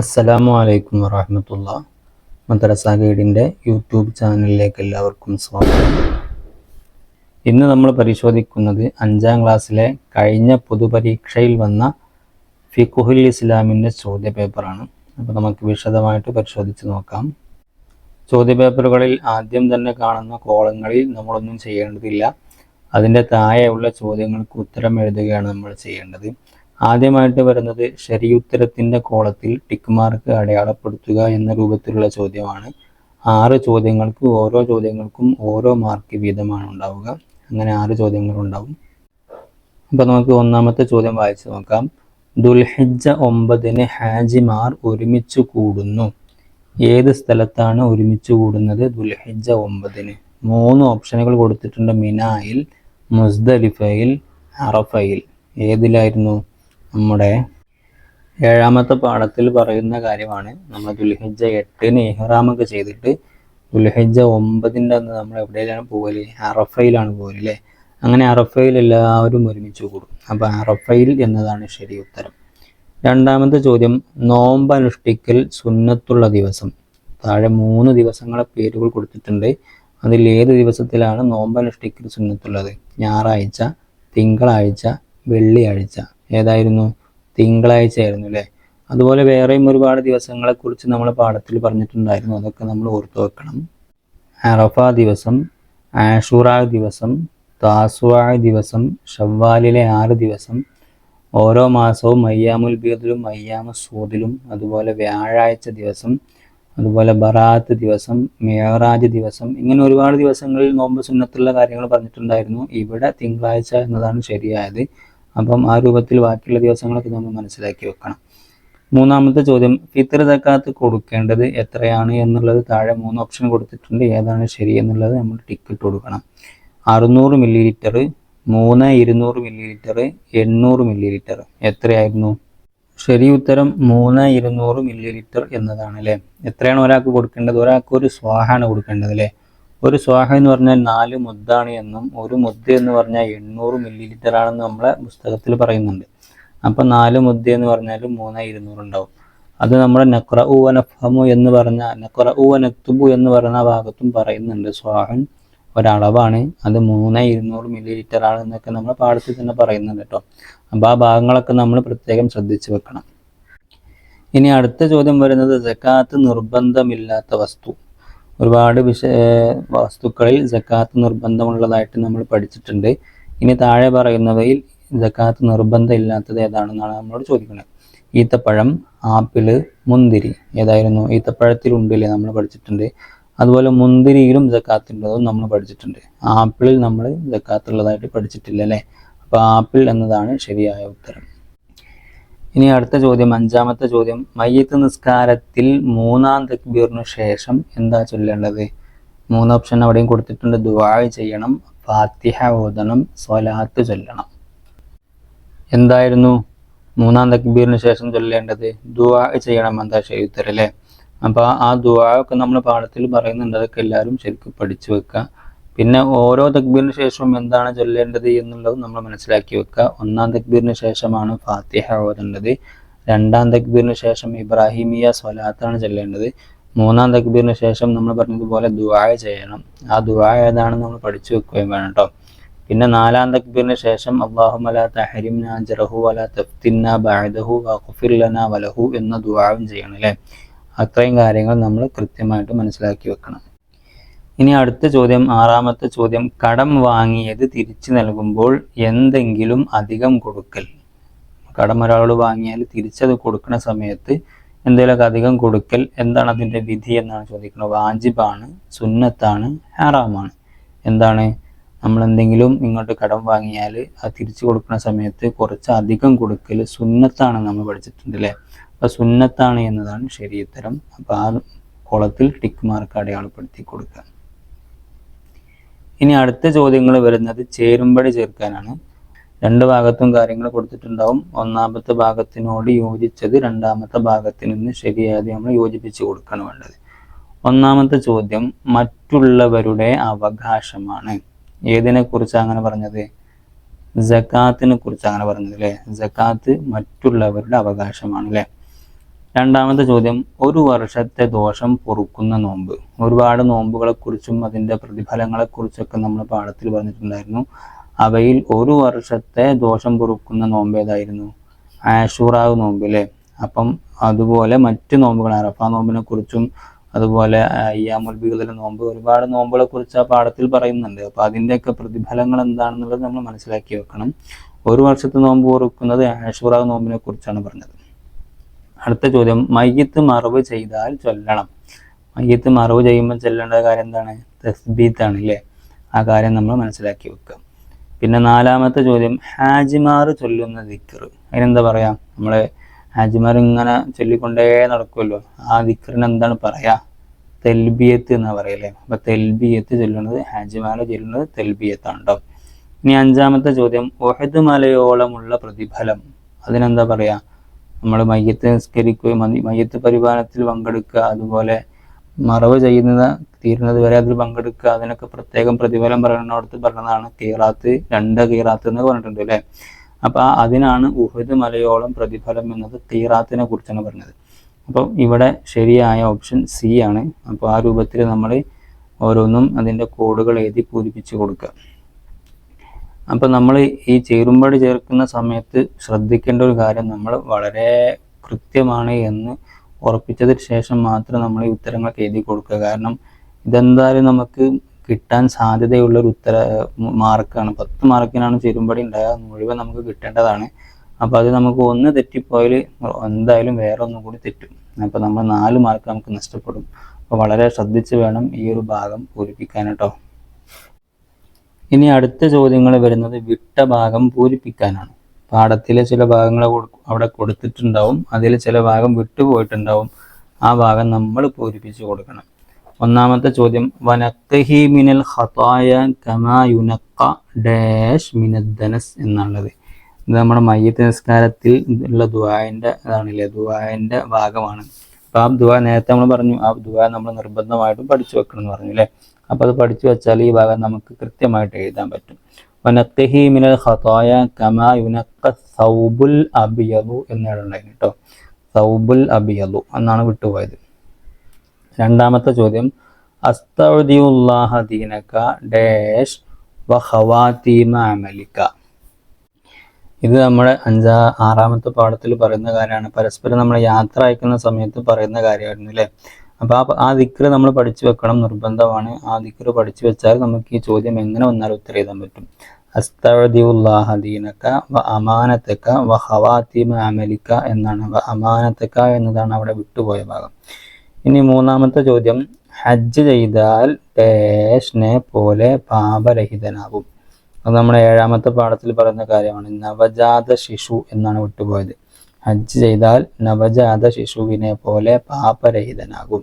അസ്സലാമു അലൈക്കും വറഹമത്തുള്ള. മദ്രസ ഗൈഡിന്റെ യൂട്യൂബ് ചാനലിലേക്ക് എല്ലാവർക്കും സ്വാഗതം. ഇന്ന് നമ്മൾ പരിശോധിക്കുന്നത് അഞ്ചാം ക്ലാസ്സിലെ കഴിഞ്ഞ പൊതുപരീക്ഷയിൽ വന്ന ഫിഖുഹുൽ ഇസ്ലാമിന്റെ ചോദ്യ പേപ്പറാണ് അപ്പോൾ നമുക്ക് വിശദമായിട്ട് പരിശോധിച്ച് നോക്കാം. ചോദ്യ പേപ്പറുകളിൽ ആദ്യം തന്നെ കാണുന്ന കോളങ്ങളിൽ നമ്മളൊന്നും ചെയ്യേണ്ടതില്ല. അതിന്റെ താഴെയുള്ള ചോദ്യങ്ങൾക്ക് ഉത്തരം എഴുതുകയാണ് നമ്മൾ ചെയ്യേണ്ടത്. ആദ്യമായിട്ട് വരുന്നത് ശരിയുത്തരത്തിന്റെ കോളത്തിൽ ടിക്ക് മാർക്ക് അടയാളപ്പെടുത്തുക എന്ന രൂപത്തിലുള്ള ചോദ്യമാണ്. ആറ് ചോദ്യങ്ങൾക്ക് ഓരോ ചോദ്യങ്ങൾക്കും ഓരോ മാർക്ക് വീതമാണ് ഉണ്ടാവുക. അങ്ങനെ ആറ് ചോദ്യങ്ങൾ ഉണ്ടാവും അപ്പോൾ നമുക്ക് ഒന്നാമത്തെ ചോദ്യം വായിച്ചു നോക്കാം. ദുൽഹിജ ഒമ്പതിന് ഹാജിമാർ ഒരുമിച്ച് കൂടുന്നു. ഏത് സ്ഥലത്താണ് ഒരുമിച്ച് കൂടുന്നത് ദുൽഹിജ ഒമ്പതിന്? മൂന്ന് ഓപ്ഷനുകൾ കൊടുത്തിട്ടുണ്ട് മിനായിൽ മുസ്ദലിഫയിൽ അറഫയിൽ. ഏതിലായിരുന്നു? നമ്മുടെ ഏഴാമത്തെ പാഠത്തിൽ പറയുന്ന കാര്യമാണ്. നമ്മൾ ദുൽഹിജ്ജ എട്ടിന് ഇഹ്റാമൊക്കെ ചെയ്തിട്ട് ദുൽഹിജ്ജ ഒമ്പതിന്റെ അന്ന് നമ്മൾ എവിടെയാണ് പോകൽ അറഫയിലാണ് പോകൽ അല്ലേ അങ്ങനെ അറഫയിൽ എല്ലാവരും ഒരുമിച്ച് കൂടും. അപ്പോൾ അറഫയിൽ എന്നതാണ് ശരി ഉത്തരം. രണ്ടാമത്തെ ചോദ്യം നോമ്പ് അനുഷ്ഠിക്കൽ സുന്നത്തുള്ള ദിവസം. താഴെ മൂന്ന് ദിവസങ്ങളെ പേരുകൾ കൊടുത്തിട്ടുണ്ട്. അതിൽ ഏത് ദിവസത്തിലാണ് നോമ്പ് അനുഷ്ഠിക്കൽ സുന്നത്തുള്ളത്? ഞായറാഴ്ച തിങ്കളാഴ്ച വെള്ളിയാഴ്ച. ഏതായിരുന്നു? തിങ്കളാഴ്ച ആയിരുന്നു അല്ലേ? അതുപോലെ വേറെയും ഒരുപാട് ദിവസങ്ങളെക്കുറിച്ച് നമ്മൾ പാഠത്തിൽ പറഞ്ഞിട്ടുണ്ടായിരുന്നു. അതൊക്കെ നമ്മൾ ഓർത്തു വെക്കണം. അറഫ ദിവസം ആഷുറ ദിവസം താസുവാ ദിവസം ഷവ്വാലിലെ ആറ് ദിവസം ഓരോ മാസവും അയ്യാമുൽ ബീദിലും മയ്യാമ സൂദിലും അതുപോലെ വ്യാഴാഴ്ച ദിവസം അതുപോലെ ബറാത്ത് ദിവസം മേറാജ് ദിവസം ഇങ്ങനെ ഒരുപാട് ദിവസങ്ങളിൽ നോമ്പ് സുന്നത്തുള്ള കാര്യങ്ങൾ പറഞ്ഞിട്ടുണ്ടായിരുന്നു. ഇവിടെ തിങ്കളാഴ്ച എന്നതാണ് ശരിയായത്. അപ്പം ആ രൂപത്തിൽ ബാക്കിയുള്ള ദിവസങ്ങളൊക്കെ നമ്മൾ മനസ്സിലാക്കി വെക്കണം. മൂന്നാമത്തെ ചോദ്യം ഫിത്തർ തക്കാത്ത് കൊടുക്കേണ്ടത് എത്രയാണ് എന്നുള്ളത് താഴെ മൂന്ന് ഓപ്ഷൻ കൊടുത്തിട്ടുണ്ട്. ഏതാണ് ശരി എന്നുള്ളത് നമ്മൾ ടിക്കറ്റ് കൊടുക്കണം. അറുന്നൂറ് മില്ലി ലിറ്റർ മൂന്ന് ഇരുന്നൂറ് മില്ലി ലിറ്റർ എണ്ണൂറ് മില്ലി ലിറ്റർ എത്രയായിരുന്നു? ശരി ഉത്തരം മൂന്ന് ഇരുന്നൂറ് മില്ലി ലിറ്റർ എന്നതാണ് അല്ലേ? എത്രയാണ് ഒരാൾക്ക് കൊടുക്കേണ്ടത്? ഒരാൾക്ക് ഒരു സ്വാഹാണ് കൊടുക്കേണ്ടത് അല്ലേ? ഒരു സ്വാഹ എന്ന് പറഞ്ഞാൽ നാല് മുദ്ദാണ് എന്നും ഒരു മുദ്ദ എന്ന് പറഞ്ഞാൽ എണ്ണൂറ് മില്ലി ലിറ്റർ ആണെന്ന് നമ്മളെ പുസ്തകത്തിൽ പറയുന്നുണ്ട്. അപ്പം നാല് മുദ്ദ എന്ന് പറഞ്ഞാൽ മൂന്ന് ഇരുന്നൂറ് ഉണ്ടാവും. അത് നമ്മുടെ നക്ര ഊവനഫമു എന്ന് പറഞ്ഞ നക്ര ഊവനത്തുബു എന്ന് പറയുന്ന ഭാഗത്തും പറയുന്നുണ്ട്. സ്വാഹൻ ഒരളവാണ് അത് മൂന്ന് ഇരുന്നൂറ് മില്ലി ലിറ്റർ ആണ് എന്നൊക്കെ നമ്മൾ പാഠത്തിൽ തന്നെ പറയുന്നുണ്ട് കേട്ടോ. അപ്പോൾ ആ ഭാഗങ്ങളൊക്കെ നമ്മൾ പ്രത്യേകം ശ്രദ്ധിച്ചു വെക്കണം. ഇനി അടുത്ത ചോദ്യം വരുന്നത് ജക്കാത്ത് നിർബന്ധമില്ലാത്ത വസ്തു ഒരുപാട് വിഷ വസ്തുക്കളിൽ ജക്കാത്ത് നിർബന്ധമുള്ളതായിട്ട് നമ്മൾ പഠിച്ചിട്ടുണ്ട്. ഇനി താഴെ പറയുന്നവയിൽ ജക്കാത്ത് നിർബന്ധം ഇല്ലാത്തത് ഏതാണെന്നാണ് നമ്മളോട് ചോദിക്കുന്നത്. ഈത്തപ്പഴം ആപ്പിൾ മുന്തിരി ഏതായിരുന്നു? ഈത്തപ്പഴത്തിലുണ്ടല്ലേ നമ്മൾ പഠിച്ചിട്ടുണ്ട്. അതുപോലെ മുന്തിരിയിലും ജക്കാത്ത് ഉള്ളതും നമ്മൾ പഠിച്ചിട്ടുണ്ട്. ആപ്പിളിൽ നമ്മൾ ജക്കാത്ത് ഉള്ളതായിട്ട് പഠിച്ചിട്ടില്ല അല്ലേ? അപ്പോൾ ആപ്പിൾ എന്നതാണ് ശരിയായ ഉത്തരം. ഇനി അടുത്ത ചോദ്യം അഞ്ചാമത്തെ ചോദ്യം. മയ്യത്ത് നിസ്കാരത്തിൽ മൂന്നാം തക്ബീറിന് ശേഷം എന്താ ചൊല്ലേണ്ടത്? മൂന്ന് ഓപ്ഷൻ അവിടെയും കൊടുത്തിട്ടുണ്ട്. ദുആ ചെയ്യണം ഫാത്തിഹ ഓതണം സ്വലാത്ത് ചൊല്ലണം. എന്തായിരുന്നു മൂന്നാം തക്ബീറിന് ശേഷം ചൊല്ലേണ്ടത്? ദുആ ചെയ്യണം എന്താ ശരി ഉത്തരം അപ്പോൾ ആ ദുആ ഒക്കെ നമ്മൾ പാഠത്തിൽ പറയുന്നുണ്ട്. അതൊക്കെ എല്ലാവരും ശരിക്കും പഠിച്ചു വെക്കുക. പിന്നെ ഓരോ തക്ബീറിന് ശേഷവും എന്താണ് ചൊല്ലേണ്ടത് എന്നുള്ളത് നമ്മൾ മനസ്സിലാക്കി വെക്കുക. ഒന്നാം തക്ബീറിന് ശേഷമാണ് ഫാത്തിഹ ഓതേണ്ടത്. രണ്ടാം തക്ബീറിന് ശേഷം ഇബ്രാഹിമിയ സ്വലാത്താണ് ചൊല്ലേണ്ടത്. മൂന്നാം തക്ബീറിന് ശേഷം നമ്മൾ പറഞ്ഞതുപോലെ ദുവായ ചെയ്യണം. ആ ദുവായ ഏതാണ് നമ്മൾ പഠിച്ചു വെക്കുകയും വേണം കേട്ടോ. പിന്നെ നാലാം തക്ബീറിന് ശേഷം അള്ളാഹുമല തഹരിംന ജറഹു അല തഫ്തിന്ന ബഅദഹു വഖഫിർ ലന വലഹു എന്ന ദുആവും ചെയ്യണം അല്ലേ? അത്രയും കാര്യങ്ങൾ നമ്മൾ കൃത്യമായിട്ട് മനസ്സിലാക്കി വെക്കണം. ഇനി അടുത്ത ചോദ്യം ആറാമത്തെ ചോദ്യം. കടം വാങ്ങിയത് തിരിച്ചു നൽകുമ്പോൾ എന്തെങ്കിലും അധികം കൊടുക്കൽ. കടം ഒരാളോട് വാങ്ങിയാൽ തിരിച്ചത് കൊടുക്കുന്ന സമയത്ത് എന്തെങ്കിലുമൊക്കെ അധികം കൊടുക്കൽ എന്താണ് അതിന്റെ വിധി എന്നാണ് ചോദിക്കുന്നത്. വാജിബാണ് സുന്നത്താണ് ഹാറാമാണ്. എന്താണ്? നമ്മൾ എന്തെങ്കിലും ഇങ്ങോട്ട് കടം വാങ്ങിയാൽ അത് തിരിച്ചു കൊടുക്കുന്ന സമയത്ത് കുറച്ച് അധികം കൊടുക്കൽ സുന്നത്താണ് നമ്മൾ പഠിച്ചിട്ടുണ്ട് അല്ലേ? അപ്പോൾ സുന്നത്താണ് എന്നതാണ് ശരി ഉത്തരം അപ്പോൾ ആ കോളത്തിൽ ടിക്ക് മാർക്ക് അടയാളപ്പെടുത്തി കൊടുക്കുക. ഇനി അടുത്ത ചോദ്യങ്ങൾ വരുന്നത് ചേരുമ്പടി ചേർക്കാനാണ്. രണ്ട് ഭാഗത്തും കാര്യങ്ങൾ കൊടുത്തിട്ടുണ്ടാവും. ഒന്നാമത്തെ ഭാഗത്തിനോട് യോജിച്ചത് രണ്ടാമത്തെ ഭാഗത്തിൽ നിന്ന് ശരിയായത് നമ്മൾ യോജിപ്പിച്ച് കൊടുക്കണം വേണ്ടത്. ഒന്നാമത്തെ ചോദ്യം മറ്റുള്ളവരുടെ അവകാശമാണ്. ഏതിനെ കുറിച്ച് അങ്ങനെ പറഞ്ഞത്? ജക്കാത്തിനെ കുറിച്ച് അങ്ങനെ പറഞ്ഞത് അല്ലേ? ജക്കാത്ത് മറ്റുള്ളവരുടെ അവകാശമാണ് അല്ലേ? രണ്ടാമത്തെ ചോദ്യം ഒരു വർഷത്തെ ദോഷം പൊറുക്കുന്ന നോമ്പ്. ഒരുപാട് നോമ്പുകളെ കുറിച്ചും അതിന്റെ പ്രതിഫലങ്ങളെ കുറിച്ചൊക്കെ നമ്മൾ പാഠത്തിൽ പറഞ്ഞിട്ടുണ്ടായിരുന്നു. അവയിൽ ഒരു വർഷത്തെ ദോഷം പൊറുക്കുന്ന നോമ്പ് ഏതായിരുന്നു? ആഷൂറാവ് നോമ്പ് അല്ലേ അപ്പം അതുപോലെ മറ്റു നോമ്പുകൾ അറഫ നോമ്പിനെ കുറിച്ചും അതുപോലെ അയ്യാമുൽ ബിഗുദിലെ നോമ്പ് ഒരുപാട് നോമ്പുകളെ കുറിച്ച് ആ പാഠത്തിൽ പറയുന്നുണ്ട്. അപ്പോൾ അതിന്റെയൊക്കെ പ്രതിഫലങ്ങൾ എന്താണെന്നുള്ളത് നമ്മൾ മനസ്സിലാക്കി വെക്കണം. ഒരു വർഷത്തെ നോമ്പ് പൊറുക്കുന്നത് ആഷൂറാവ് നോമ്പിനെ കുറിച്ചാണ് പറഞ്ഞത്. അടുത്ത ചോദ്യം മയ്യത്ത് മറവ് ചെയ്താൽ ചൊല്ലണം. മയ്യത്ത് മറവ് ചെയ്യുമ്പോൾ ചൊല്ലേണ്ട കാര്യം എന്താണ്? തസ്ബീത്താണ് അല്ലേ ആ കാര്യം നമ്മൾ മനസ്സിലാക്കി വെക്കുക. പിന്നെ നാലാമത്തെ ചോദ്യം ഹാജിമാർ ചൊല്ലുന്ന ദിക്കർ അതിനെന്താ പറയാ? നമ്മൾ ഹാജിമാർ ഇങ്ങനെ ചൊല്ലിക്കൊണ്ടേ നടക്കുമല്ലോ ആ ദിക്കറിന് എന്താണ് പറയാ? തെൽബിയത്ത് എന്നാ പറയല്ലേ. അപ്പൊ തെൽബിയത്ത് ചൊല്ലുന്നത് ഹാജിമാർ ചൊല്ലുന്നത് തെൽബിയത്താണ് കേട്ടോ ഇനി അഞ്ചാമത്തെ ചോദ്യം ഒഹദ് മലയോളമുള്ള പ്രതിഫലം. അതിനെന്താ പറയാ? നമ്മൾ മയ്യത്ത് നിസ്കരിക്കുകയും മയ്യത്ത് പരിപാലനത്തിൽ പങ്കെടുക്കുക അതുപോലെ മറവ് ചെയ്യുന്നത് തീരുന്നത് വരെ അതിൽ പങ്കെടുക്കുക അതിനൊക്കെ പ്രത്യേകം പ്രതിഫലം പറയുന്നിടത്ത് പറഞ്ഞതാണ് കീറാത്ത് രണ്ട് കീറാത്ത് എന്ന് പറഞ്ഞിട്ടുണ്ട് അല്ലേ? അപ്പൊ ആ- അതിനാണ് ഉഹദ് മലയോളം പ്രതിഫലം എന്നത് കീറാത്തിനെ കുറിച്ചാണ് പറഞ്ഞത്. അപ്പോൾ ഇവിടെ ശരിയായ ഓപ്ഷൻ സി ആണ്. അപ്പോൾ ആ രൂപത്തിൽ നമ്മൾ ഓരോന്നും അതിന്റെ കോഡുകൾ എഴുതി പൂരിപ്പിച്ച് കൊടുക്കുക. അപ്പം നമ്മൾ ഈ ചേരുമ്പടി ചേർക്കുന്ന സമയത്ത് ശ്രദ്ധിക്കേണ്ട ഒരു കാര്യം നമ്മൾ വളരെ കൃത്യമാണ് എന്ന് ഉറപ്പിച്ചതിന് ശേഷം മാത്രം നമ്മൾ ഈ ഉത്തരങ്ങളൊക്കെ എഴുതി കൊടുക്കുക. കാരണം ഇതെന്തായാലും നമുക്ക് കിട്ടാൻ സാധ്യതയുള്ള ഒരു ഉത്തര മാർക്കാണ്. പത്ത് മാർക്കിനാണ് ചേരുമ്പടി ഉണ്ടാകുക. മുഴുവൻ നമുക്ക് കിട്ടേണ്ടതാണ്. അപ്പോൾ അത് നമുക്ക് ഒന്ന് തെറ്റിപ്പോയാൽ എന്തായാലും വേറെ ഒന്നും കൂടി തെറ്റും. അപ്പോൾ നമ്മൾ നാല് മാർക്ക് നമുക്ക് നഷ്ടപ്പെടും. അപ്പോൾ വളരെ ശ്രദ്ധിച്ച് വേണം ഈ ഒരു ഭാഗം പൂരിപ്പിക്കാൻ കേട്ടോ. ഇനി അടുത്ത ചോദ്യങ്ങൾ വരുന്നത് വിട്ട ഭാഗം പൂരിപ്പിക്കാനാണ്. പാഠത്തിലെ ചില ഭാഗങ്ങൾ അവിടെ കൊടുത്തിട്ടുണ്ടാവും. അതിൽ ചില ഭാഗം വിട്ടുപോയിട്ടുണ്ടാവും. ആ ഭാഗം നമ്മൾ പൂരിപ്പിച്ച് കൊടുക്കണം. ഒന്നാമത്തെ ചോദ്യം വനക്കഹി മിനൽ ഖതായ കമായുനക്ക ഡാഷ് മിനദ്ദനസ് എന്നുള്ളത്. ഇത് നമ്മുടെ മയ്യത്ത് നിസ്കാരത്തിൽ ഉള്ള ദുആന്റെ അതാണല്ലേ ദുആന്റെ ഭാഗമാണ്. അപ്പോൾ ആ ദുആ നേരത്തെ നമ്മൾ പറഞ്ഞു ആ ദുആ നമ്മൾ നിർബന്ധമായിട്ടും പഠിച്ചു വെക്കണം എന്ന് പറഞ്ഞു അല്ലേ? അപ്പോൾ അത് പഠിച്ചു വെച്ചാൽ ഈ ഭാഗം നമുക്ക് കൃത്യമായിട്ട് എഴുതാൻ പറ്റും. വനക്കഹി മിനൽ കമാ സൗബുൽ അബിയലു എന്നിടുണ്ടായിരുന്നു കേട്ടോ. സൗബുൽ അബിയലു എന്നാണ് വിട്ടുപോയത്. രണ്ടാമത്തെ ചോദ്യം അസ്തൗദിയുല്ലാഹ ഡാഷ് വ ഖവാതീമ അമലിക ഇത് നമ്മുടെ അഞ്ചാ ആറാമത്തെ പാഠത്തിൽ പറയുന്ന കാര്യമാണ്. പരസ്പരം നമ്മൾ യാത്ര അയക്കുന്ന സമയത്ത് പറയുന്ന കാര്യമായിരുന്നു അല്ലേ? അപ്പോൾ ആ ആ ദിക്റ് നമ്മൾ പഠിച്ചു വെക്കണം നിർബന്ധമാണ്. ആ ദിക്റ് പഠിച്ചു വെച്ചാൽ നമുക്ക് ഈ ചോദ്യം എങ്ങനെ വന്നാലും ഉത്തരം എഴുതാൻ പറ്റും. അസ്തഅദിഉല്ലാഹ ദീനക വ അമാനത്തക്ക വ ഹവാത്തിമ അമലിക എന്നാണ്. വ അമാനത്തക്ക എന്നതാണ് അവിടെ വിട്ടുപോയ ഭാഗം. ഇനി മൂന്നാമത്തെ ചോദ്യം. ഹജ്ജ് ചെയ്താൽ ഡാഷിനെ പോലെ പാപരഹിതനാകും. അത് നമ്മുടെ ഏഴാമത്തെ പാഠത്തിൽ പറയുന്ന കാര്യമാണ്. നവജാത ശിശു എന്നാണ് വിട്ടുപോയത്. ഹജ്ജ് ചെയ്താൽ നവജാത ശിശുവിനെ പോലെ പാപരഹിതനാകും.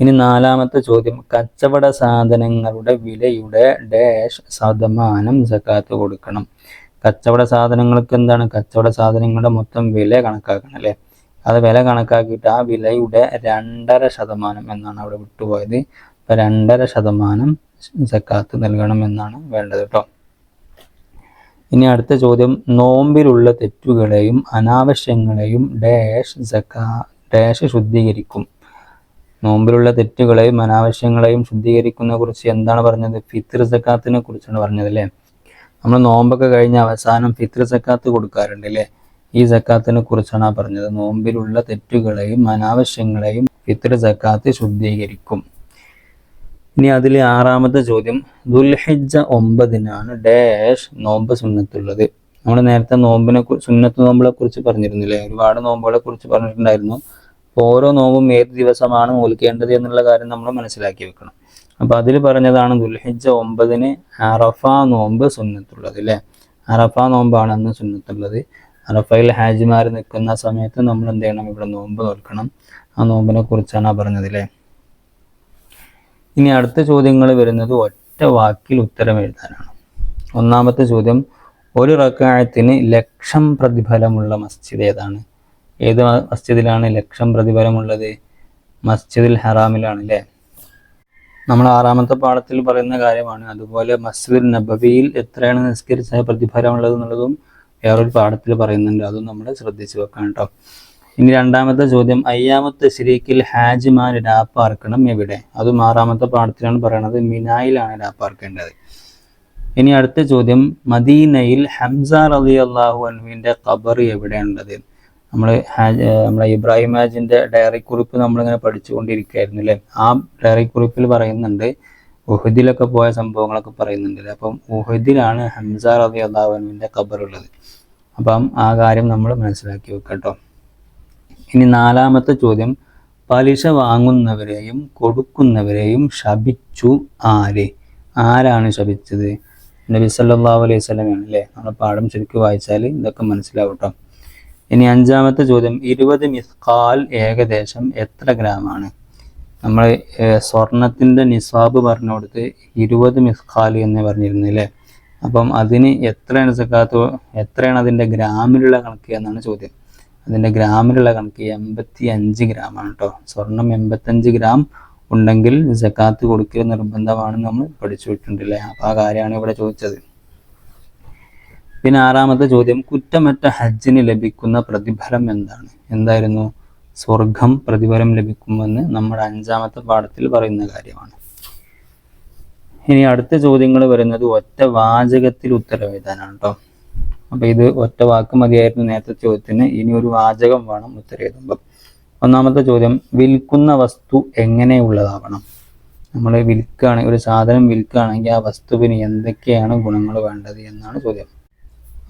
ഇനി നാലാമത്തെ ചോദ്യം. കച്ചവട സാധനങ്ങളുടെ വിലയുടെ ഡാഷ് ശതമാനം സക്കാത്ത് കൊടുക്കണം. കച്ചവട സാധനങ്ങൾക്ക് എന്താണ്? കച്ചവട സാധനങ്ങളുടെ മൊത്തം വില കണക്കാക്കണം അല്ലേ? അത് വില കണക്കാക്കിയിട്ട് ആ വിലയുടെ രണ്ടര ശതമാനം എന്നാണ് അവിടെ വിട്ടുപോയത്. അപ്പൊ രണ്ടര ശതമാനം സക്കാത്ത് നൽകണം എന്നാണ് വേണ്ടത് കേട്ടോ. ഇനി അടുത്ത ചോദ്യം. നോമ്പിലുള്ള തെറ്റുകളെയും അനാവശ്യങ്ങളെയും ഡാഷ് സക്കാ ഡാഷ് ശുദ്ധീകരിക്കും. നോമ്പിലുള്ള തെറ്റുകളെയും അനാവശ്യങ്ങളെയും ശുദ്ധീകരിക്കുന്ന കുറിച്ച് എന്താണ് പറഞ്ഞത്? ഫിത്ർ സക്കാത്തിനെ കുറിച്ചാണ് പറഞ്ഞത് അല്ലേ? നമ്മൾ നോമ്പൊക്കെ കഴിഞ്ഞ അവസാനം ഫിത്ർ സക്കാത്ത് കൊടുക്കാറുണ്ട് അല്ലേ? ഈ സക്കാത്തിനെ കുറിച്ചാണ് പറഞ്ഞത്. നോമ്പിലുള്ള തെറ്റുകളെയും അനാവശ്യങ്ങളെയും ഫിത്ർ സക്കാത്ത് ശുദ്ധീകരിക്കും. ഇനി അതിൽ ആറാമത്തെ ചോദ്യം ദുൽഹിജ ഒമ്പതിനാണ് ഡാഷ് നോമ്പ് സുന്നത്തുള്ളത്. നമ്മൾ നേരത്തെ നോമ്പിനെ സുന്നത്ത് നോമ്പിനെ കുറിച്ച് പറഞ്ഞിരുന്നില്ലേ? ഒരുപാട് നോമ്പുകളെ കുറിച്ച് പറഞ്ഞിട്ടുണ്ടായിരുന്നു. ഓരോ നോമ്പും ഏത് ദിവസമാണ് നോൽക്കേണ്ടത് എന്നുള്ള കാര്യം നമ്മൾ മനസ്സിലാക്കി വെക്കണം. അപ്പോൾ അതിൽ പറഞ്ഞതാണ് ദുൽഹിജ ഒമ്പതിന് അറഫ നോമ്പ് സുന്നത്തുള്ളത് അല്ലേ അറഫ നോമ്പാണ് അന്ന് സുന്നത്തുള്ളത്. അറഫയിൽ ഹാജിമാർ നിൽക്കുന്ന സമയത്ത് നമ്മൾ എന്ത് ചെയ്യണം? ഇവിടെ നോമ്പ് നോൽക്കണം. ആ നോമ്പിനെ കുറിച്ചാണ് പറഞ്ഞത് അല്ലേ ഇനി അടുത്ത ചോദ്യങ്ങൾ വരുന്നത് ഒറ്റ വാക്കിൽ ഉത്തരം എഴുതാനാണ്. ഒന്നാമത്തെ ചോദ്യം ഒരു റക്കായത്തിന് ലക്ഷം പ്രതിഫലമുള്ള മസ്ജിദ് ഏതാണ്? ഏത് മസ്ജിദിലാണ് ലക്ഷം പ്രതിഫലമുള്ളത്? മസ്ജിദുൽ ഹറാമിലാണ് അല്ലേ? നമ്മൾ ആറാമത്തെ പാഠത്തിൽ പറയുന്ന കാര്യമാണ് അതുപോലെ മസ്ജിദുൽ നബവിയിൽ എത്രയാണ് നിസ്കരിച്ച പ്രതിഫലമുള്ളത് എന്നുള്ളതും വേറൊരു പാഠത്തിൽ പറയുന്നുണ്ട്. അതും നമ്മൾ ശ്രദ്ധിച്ചു വെക്കാം കേട്ടോ. ഇനി രണ്ടാമത്തെ ചോദ്യം അയ്യാമത്തെ ശരീക്കിൽ ഹാജിമാൻ രാപ്പാർക്കണം എവിടെ? അതും ആറാമത്തെ പാഠത്തിലാണ് പറയണത് മിനായിലാണ് രാപ്പാർക്കേണ്ടത്. ഇനി അടുത്ത ചോദ്യം മദീനയിൽ ഹംസ റലി അള്ളാഹു അൻവിന്റെ ഖബർ എവിടെയുണ്ടത് നമ്മൾ ഹാജ് നമ്മളെ ഇബ്രാഹിം ഹാജിന്റെ ഡയറി കുറിപ്പ് നമ്മളിങ്ങനെ പഠിച്ചുകൊണ്ടിരിക്കുകയായിരുന്നു അല്ലേ ആ ഡയറി കുറിപ്പിൽ പറയുന്നുണ്ട് ഉഹദിലൊക്കെ പോയ സംഭവങ്ങളൊക്കെ പറയുന്നുണ്ട്. അപ്പം ഉഹദിലാണ് ഹംസ റബി അള്ളാഹുവിന്റെ ഖബർ ഉള്ളത് അപ്പം ആ കാര്യം നമ്മൾ മനസ്സിലാക്കി വെക്കട്ടോ. ഇനി നാലാമത്തെ ചോദ്യം പലിശ വാങ്ങുന്നവരെയും കൊടുക്കുന്നവരെയും ശപിച്ചു ആര്? ആരാണ് ശപിച്ചത്? നബി സല്ലല്ലാഹു അലൈഹി സ്വലമാണ് അല്ലേ? നമ്മൾ പാഠം ശരിക്കും വായിച്ചാൽ ഇതൊക്കെ മനസ്സിലാവട്ടോ ഇനി അഞ്ചാമത്തെ ചോദ്യം ഇരുപത് മിസ്കാൽ ഏകദേശം എത്ര ഗ്രാമാണ്? നമ്മൾ സ്വർണത്തിന്റെ നിസാബ് പറഞ്ഞു കൊടുത്ത് ഇരുപത് മിസ്കാൽ എന്ന് പറഞ്ഞിരുന്നില്ലേ അപ്പം അതിന് എത്രയാണ് സക്കാത്ത് എത്രയാണ് അതിന്റെ ഗ്രാമിലുള്ള കണക്ക് എന്നാണ് ചോദ്യം. അതിന്റെ ഗ്രാമിലുള്ള കണക്ക് എൺപത്തി അഞ്ച് ഗ്രാമാണ് കേട്ടോ സ്വർണം എൺപത്തഞ്ച് ഗ്രാം ഉണ്ടെങ്കിൽ ജക്കാത്ത് കൊടുക്കൽ നിർബന്ധമാണെന്ന് നമ്മൾ പഠിച്ചു വിട്ടിട്ടുണ്ടല്ലേ അപ്പോൾ ആ കാര്യമാണ് ഇവിടെ ചോദിച്ചത്. പിന്നെ ആറാമത്തെ ചോദ്യം കുറ്റമറ്റ ഹജ്ജിന് ലഭിക്കുന്ന പ്രതിഫലം എന്താണ്? എന്തായിരുന്നു? സ്വർഗം പ്രതിഫലം ലഭിക്കുമെന്ന് നമ്മുടെ അഞ്ചാമത്തെ പാഠത്തിൽ പറയുന്ന കാര്യമാണ്. ഇനി അടുത്ത ചോദ്യങ്ങൾ വരുന്നത് ഒറ്റ വാചകത്തിൽ ഉത്തരവെഴുതാനാണ് കേട്ടോ അപ്പൊ ഇത് ഒറ്റ വാക്ക് മതിയായിരുന്നു നേരത്തെ ചോദ്യത്തിന്. ഇനി ഒരു വാചകം വേണം ഉത്തരം എഴുതുമ്പോൾ ഒന്നാമത്തെ ചോദ്യം വിൽക്കുന്ന വസ്തു എങ്ങനെയുള്ളതാവണം? നമ്മൾ വിൽക്കുകയാണ് ഒരു സാധനം വിൽക്കുകയാണെങ്കിൽ ആ വസ്തുവിന് എന്തൊക്കെയാണ് ഗുണങ്ങൾ വേണ്ടത് എന്നാണ് ചോദ്യം.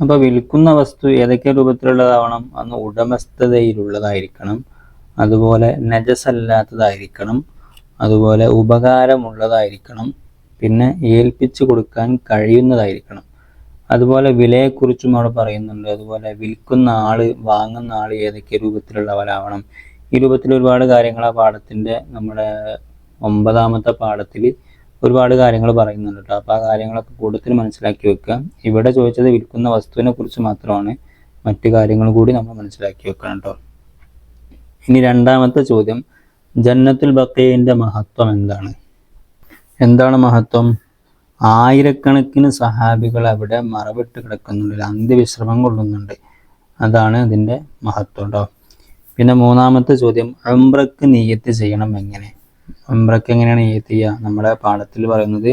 അപ്പോൾ വിൽക്കുന്ന വസ്തു ഏതൊക്കെ രൂപത്തിലുള്ളതാവണം? അന്ന് ഉടമസ്ഥതയിലുള്ളതായിരിക്കണം. അതുപോലെ നജസല്ലാത്തതായിരിക്കണം. അതുപോലെ ഉപകാരമുള്ളതായിരിക്കണം. പിന്നെ ഏൽപ്പിച്ചു കൊടുക്കാൻ കഴിയുന്നതായിരിക്കണം. അതുപോലെ വിലയെക്കുറിച്ചും അവിടെ പറയുന്നുണ്ട്. അതുപോലെ വിൽക്കുന്ന ആൾ വാങ്ങുന്ന ആൾ ഏതൊക്കെ രൂപത്തിലുള്ളവരാവണം. ഈ രൂപത്തിൽ ഒരുപാട് കാര്യങ്ങൾ ആ പാഠത്തിന്റെ നമ്മുടെ ഒമ്പതാമത്തെ പാഠത്തിൽ ഒരുപാട് കാര്യങ്ങൾ പറയുന്നുണ്ട് കേട്ടോ. അപ്പോൾ ആ കാര്യങ്ങളൊക്കെ കൂടുതൽ മനസ്സിലാക്കി വെക്കുക. ഇവിടെ ചോദിച്ചത് വിൽക്കുന്ന വസ്തുവിനെ കുറിച്ച് മാത്രമാണ്. മറ്റു കാര്യങ്ങൾ കൂടി നമ്മൾ മനസ്സിലാക്കി വെക്കണം കേട്ടോ. ഇനി രണ്ടാമത്തെ ചോദ്യം. ജന്നത്തുൽ ബക്കയിന്റെ മഹത്വം എന്താണ്? എന്താണ് മഹത്വം? ആയിരക്കണക്കിന് സഹാബികൾ അവിടെ മറവിട്ട് കിടക്കുന്നുണ്ട്. അന്ത്യവിശ്രമം കൊള്ളുന്നുണ്ട്. അതാണ് അതിന്റെ മഹത്വം കേട്ടോ പിന്നെ മൂന്നാമത്തെ ചോദ്യം ഉംറക്ക് നീയത്ത് ചെയ്യണം എങ്ങനെ? ഉംറക്ക് എങ്ങനെയാണ് നീയത്ത് ചെയ്യുക നമ്മുടെ പാഠത്തിൽ പറയുന്നത്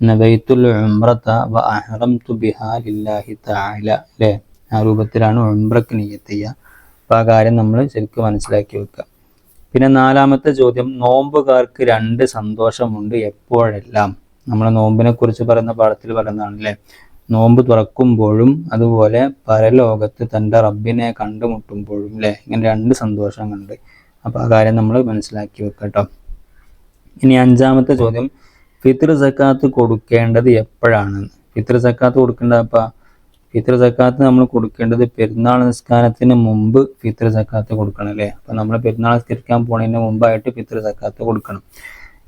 നബൈത്തുൽ ഉംറത്ത വ അഹ്റം തു ബിഹാലില്ലാഹി താല അല്ലേ ആ രൂപത്തിലാണ് ഉംറക്ക് നീയത്ത് ചെയ്യുക അപ്പോൾ ആ കാര്യം നമ്മൾ ശരിക്കും മനസ്സിലാക്കി വെക്കുക പിന്നെ നാലാമത്തെ ചോദ്യം നോമ്പുകാർക്ക് രണ്ട് സന്തോഷമുണ്ട് എപ്പോഴെല്ലാം? നമ്മൾ നോമ്പിനെ കുറിച്ച് പറയുന്ന പാഠത്തിൽ പറയുന്നതാണ് അല്ലേ നോമ്പ് തുറക്കുമ്പോഴും അതുപോലെ പരലോകത്ത് തന്റെ റബ്ബിനെ കണ്ടുമുട്ടുമ്പോഴും അല്ലേ ഇങ്ങനെ രണ്ട് സന്തോഷങ്ങളുണ്ട്. അപ്പൊ അപ്പോൾ ആ കാര്യം നമ്മൾ മനസ്സിലാക്കി വെക്കട്ടോ ഇനി അഞ്ചാമത്തെ ചോദ്യം. ഫിത്ർ സക്കാത്ത് കൊടുക്കേണ്ടത് എപ്പോഴാണ്? ഫിത്ർ സക്കാത്ത് കൊടുക്കേണ്ടത് അപ്പം ഫിത്ർ സക്കാത്ത് നമ്മൾ കൊടുക്കേണ്ടത് പെരുന്നാൾ നിസ്കാരത്തിന് മുമ്പ് ഫിത്ർ സക്കാത്ത് കൊടുക്കണം അല്ലേ അപ്പം നമ്മൾ പെരുന്നാൾ നിസ്കരിക്കാൻ പോണതിന് മുമ്പായിട്ട് ഫിത്ർ സക്കാത്ത് കൊടുക്കണം.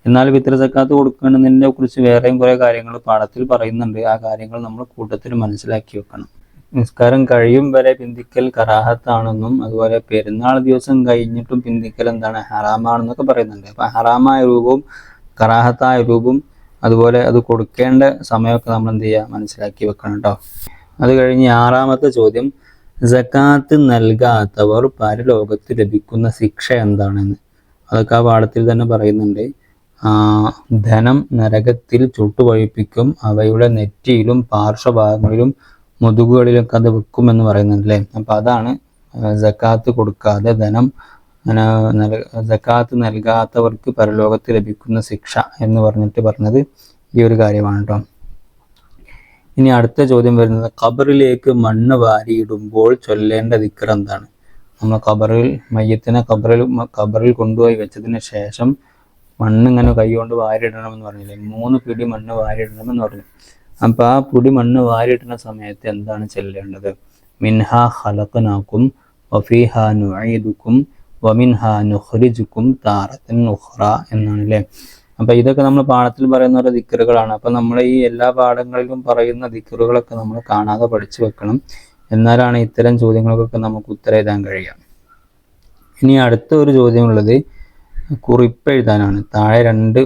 എന്നാൽ വിത്ര സക്കാത്ത് കൊടുക്കുന്നതിനെ കുറിച്ച് വേറെയും കുറേ കാര്യങ്ങൾ പാഠത്തിൽ പറയുന്നുണ്ട്. ആ കാര്യങ്ങൾ നമ്മൾ കൂട്ടത്തിൽ മനസ്സിലാക്കി വെക്കണം. നിസ്കാരം കഴിയും വരെ പിന്തിക്കൽ കറാഹത്താണെന്നും അതുപോലെ പെരുന്നാൾ ദിവസം കഴിഞ്ഞിട്ടും പിന്തിക്കൽ എന്താണ്? ഹറാമാണെന്നൊക്കെ പറയുന്നുണ്ട്. അപ്പം ഹറാമായ രൂപവും കറാഹത്തായ രൂപവും അതുപോലെ അത് കൊടുക്കേണ്ട സമയമൊക്കെ നമ്മൾ എന്ത് ചെയ്യുക? മനസ്സിലാക്കി വെക്കണം കേട്ടോ അത് കഴിഞ്ഞ് ആറാമത്തെ ചോദ്യം. ജക്കാത്ത് നൽകാത്തവർ പരലോകത്ത് ലഭിക്കുന്ന ശിക്ഷ എന്താണെന്ന്. അതൊക്കെ ആ പാഠത്തിൽ തന്നെ പറയുന്നുണ്ട്. ധനം നരകത്തിൽ ചുട്ടുപഴിപ്പിക്കും. അവയുടെ നെറ്റിയിലും പാർശ്വഭാഗങ്ങളിലും മുതുകുകളിലൊക്കെ അത് വെക്കും എന്ന് പറയുന്നുണ്ടല്ലേ? അപ്പം അതാണ് ജക്കാത്ത് കൊടുക്കാതെ ധനം ജക്കാത്ത് നൽകാത്തവർക്ക് പരലോകത്ത് ലഭിക്കുന്ന ശിക്ഷ എന്ന് പറഞ്ഞിട്ട് പറഞ്ഞത് ഈ ഒരു കാര്യമാണ് കേട്ടോ. ഇനി അടുത്ത ചോദ്യം വരുന്നത് ഖബറിലേക്ക് മണ്ണ് വാരിയിടുമ്പോൾ ചൊല്ലേണ്ട ദിക്കർ എന്താണ്? നമ്മൾ ഖബറിൽ മയ്യത്തിനെ ഖബറിൽ ഖബറിൽ കൊണ്ടുപോയി വെച്ചതിന് ശേഷം മണ്ണ് ഇങ്ങനെ കൈകൊണ്ട് വാരിയിടണമെന്ന് പറഞ്ഞില്ലേ? മൂന്ന് പിടി മണ്ണ് വാരിയിടണമെന്ന് പറഞ്ഞു. അപ്പോൾ ആ പിടി മണ്ണ് വാരിയിടുന്ന സമയത്ത് എന്താണ് ചെല്ലേണ്ടത്? മിൻഹാ ഹലക്കനാക്കും വഫീഹ നുഴീദുക്കും വമിൻഹ നുഹ്രിജുക്കും താറത്തിൻ നുഹ്റ എന്നാണ് അല്ലേ അപ്പോൾ ഇതൊക്കെ നമ്മൾ പാഠത്തിൽ പറയുന്ന ഓരോ ദിക്കറുകളാണ്. അപ്പോൾ നമ്മൾ ഈ എല്ലാ പാഠങ്ങളിലും പറയുന്ന ദിക്കറുകളൊക്കെ നമ്മൾ കാണാതെ പഠിച്ചു വെക്കണം. എന്നാലാണ് ഇത്തരം ചോദ്യങ്ങൾക്കൊക്കെ നമുക്ക് ഉത്തരം എഴുതാൻ കഴിയുക. ഇനി അടുത്ത ഒരു ചോദ്യമുള്ളത് കുറിപ്പ് എഴുതാനാണ് താഴെ രണ്ട്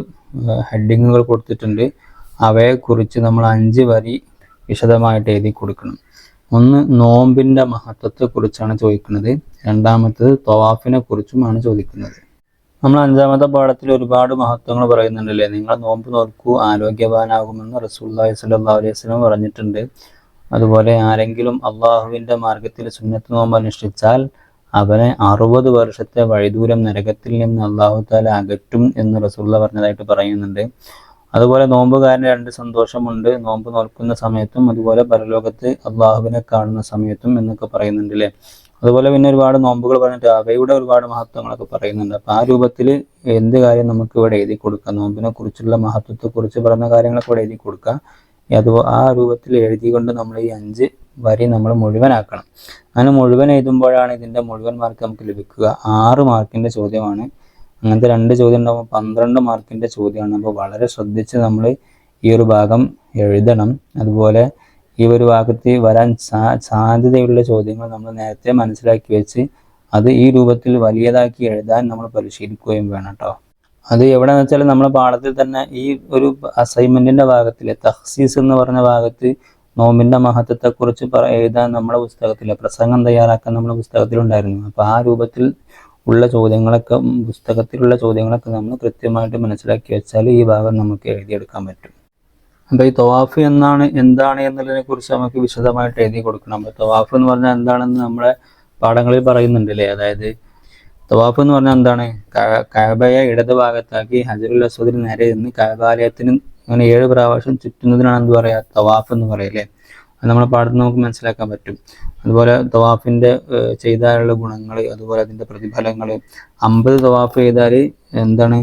ഹെഡിങ്ങുകൾ കൊടുത്തിട്ടുണ്ട്. അവയെ കുറിച്ച് നമ്മൾ അഞ്ച് വരി വിശദമായിട്ട് എഴുതി കൊടുക്കണം. ഒന്ന് നോമ്പിന്റെ മഹത്വത്തെക്കുറിച്ചാണ് ചോദിക്കുന്നത്. രണ്ടാമത്തത് തവാഫിനെ കുറിച്ചുമാണ് ചോദിക്കുന്നത്. നമ്മൾ അഞ്ചാമത്തെ പാഠത്തിൽ ഒരുപാട് മഹത്വങ്ങൾ പറയുന്നുണ്ടല്ലേ? നിങ്ങൾ നോമ്പ് നോക്കൂ ആരോഗ്യവാനാകുമെന്ന് റസൂല്ലാഹി സ്വല്ലല്ലാഹു അലൈഹി വസല്ലം പറഞ്ഞിട്ടുണ്ട്. അതുപോലെ ആരെങ്കിലും അള്ളാഹുവിന്റെ മാർഗത്തിൽ സുന്നത്ത് നോമ്പ് അനുഷ്ഠിച്ചാൽ അവനെ അറുപത് വർഷത്തെ വഴിദൂരം നരകത്തിൽ നിന്ന് അള്ളാഹു താല അകറ്റും എന്ന് റസൂള്ള പറഞ്ഞതായിട്ട് പറയുന്നുണ്ട്. അതുപോലെ നോമ്പുകാരന് രണ്ട് സന്തോഷമുണ്ട്. നോമ്പ് നോക്കുന്ന സമയത്തും അതുപോലെ പരലോകത്ത് അള്ളാഹുവിനെ കാണുന്ന സമയത്തും എന്നൊക്കെ പറയുന്നുണ്ട് അല്ലേ അതുപോലെ പിന്നെ ഒരുപാട് നോമ്പുകൾ പറഞ്ഞിട്ട് അവയുടെ ഒരുപാട് മഹത്വങ്ങളൊക്കെ പറയുന്നുണ്ട്. അപ്പം ആ രൂപത്തിൽ എന്ത് കാര്യം നമുക്ക് ഇവിടെ എഴുതി കൊടുക്കാം? നോമ്പിനെ കുറിച്ചുള്ള മഹത്വത്തെക്കുറിച്ച് പറഞ്ഞ കാര്യങ്ങളൊക്കെ ഇവിടെ എഴുതി കൊടുക്കാം. അത് ആ രൂപത്തിൽ എഴുതിക്കൊണ്ട് നമ്മൾ ഈ അഞ്ച് വരി നമ്മൾ മുഴുവനാക്കണം. അങ്ങനെ മുഴുവൻ എഴുതുമ്പോഴാണ് ഇതിന്റെ മുഴുവൻ മാർക്ക് നമുക്ക് ലഭിക്കുക. ആറ് മാർക്കിന്റെ ചോദ്യമാണ്. അങ്ങനത്തെ രണ്ട് ചോദ്യം ഉണ്ടാകുമ്പോൾ പന്ത്രണ്ട് മാർക്കിന്റെ ചോദ്യമാണ്. അപ്പോൾ വളരെ ശ്രദ്ധിച്ച് നമ്മൾ ഈ ഒരു ഭാഗം എഴുതണം. അതുപോലെ ഈ ഒരു ഭാഗത്ത് വരാൻ സാധ്യതയുള്ള ചോദ്യങ്ങൾ നമ്മൾ നേരത്തെ മനസ്സിലാക്കി വെച്ച് അത് ഈ രൂപത്തിൽ വലിയതാക്കി എഴുതാൻ നമ്മൾ പരിശീലിക്കുകയും വേണം കേട്ടോ. അത് എവിടെയെന്ന് വെച്ചാൽ നമ്മളെ പാഠത്തിൽ തന്നെ ഈ ഒരു അസൈൻമെന്റിന്റെ ഭാഗത്തിൽ തഹ്സീസ് എന്ന് പറഞ്ഞ ഭാഗത്ത് നോമ്പിന്റെ മഹത്വത്തെക്കുറിച്ച് എഴുതാൻ നമ്മുടെ പുസ്തകത്തിൽ പ്രസംഗം തയ്യാറാക്കാൻ നമ്മുടെ പുസ്തകത്തിലുണ്ടായിരുന്നു. അപ്പോൾ ആ രൂപത്തിൽ ഉള്ള ചോദ്യങ്ങളൊക്കെ പുസ്തകത്തിലുള്ള ചോദ്യങ്ങളൊക്കെ നമ്മൾ കൃത്യമായിട്ട് മനസ്സിലാക്കി വെച്ചാൽ ഈ ഭാഗം നമുക്ക് എഴുതിയെടുക്കാൻ പറ്റും. അപ്പോൾ ഈ തവാഫ് എന്നാണ് എന്താണ് എന്നതിനെ കുറിച്ച് നമുക്ക് വിശദമായിട്ട് എഴുതി കൊടുക്കണം. അപ്പോൾ തവാഫ് എന്ന് പറഞ്ഞാൽ എന്താണെന്ന് നമ്മുടെ പാഠങ്ങളിൽ പറയുന്നുണ്ടല്ലേ? അതായത് തവാഫ് എന്ന് പറഞ്ഞാൽ എന്താണ്? കഅബയെ ഇടത് ഭാഗത്താക്കി ഹജറുൽ അസ്വദിന് നേരെ നിന്ന് കഅബാലയത്തിന് അങ്ങനെ ഏഴ് പ്രാവശ്യം ചുറ്റുന്നതിനാണ് എന്ത് പറയാ? തവാഫ് എന്ന് പറയല്ലേ അത് നമ്മളെ പാഠത്തിൽ നമുക്ക് മനസ്സിലാക്കാൻ പറ്റും. അതുപോലെ തവാഫിന്റെ ചെയ്താലുള്ള ഗുണങ്ങൾ അതുപോലെ അതിന്റെ പ്രതിഫലങ്ങൾ അമ്പത് തവാഫ് ചെയ്താൽ എന്താണ്?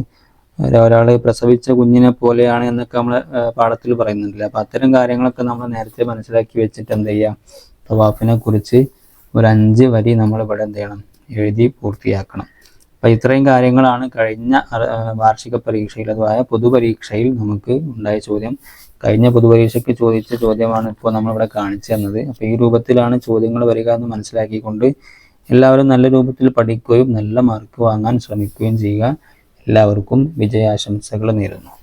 ഒരാൾ പ്രസവിച്ച കുഞ്ഞിനെ പോലെയാണ് എന്നൊക്കെ നമ്മൾ പാഠത്തിൽ പറയുന്നുണ്ടല്ലോ? അപ്പം അത്തരം കാര്യങ്ങളൊക്കെ നമ്മൾ നേരത്തെ മനസ്സിലാക്കി വെച്ചിട്ട് എന്ത് ചെയ്യാം? തവാഫിനെ കുറിച്ച് ഒരു അഞ്ച് വരി നമ്മൾ ഇവിടെ എന്ത് ചെയ്യണം? എഴുതി പൂർത്തിയാക്കണം. അപ്പം ഇത്രയും കാര്യങ്ങളാണ് കഴിഞ്ഞ വാർഷിക പരീക്ഷയിൽ അഥവായ പൊതുപരീക്ഷയിൽ നമുക്ക് ഉണ്ടായ ചോദ്യം. കഴിഞ്ഞ പൊതുപരീക്ഷയ്ക്ക് ചോദിച്ച ചോദ്യമാണ് ഇപ്പോൾ നമ്മളിവിടെ കാണിച്ചു തന്നത്. അപ്പോൾ ഈ രൂപത്തിലാണ് ചോദ്യങ്ങൾ വരിക എന്ന് മനസ്സിലാക്കിക്കൊണ്ട് എല്ലാവരും നല്ല രൂപത്തിൽ പഠിക്കുകയും നല്ല മാർക്ക് വാങ്ങാൻ ശ്രമിക്കുകയും ചെയ്യുക. എല്ലാവർക്കും വിജയാശംസകൾ നേരുന്നു.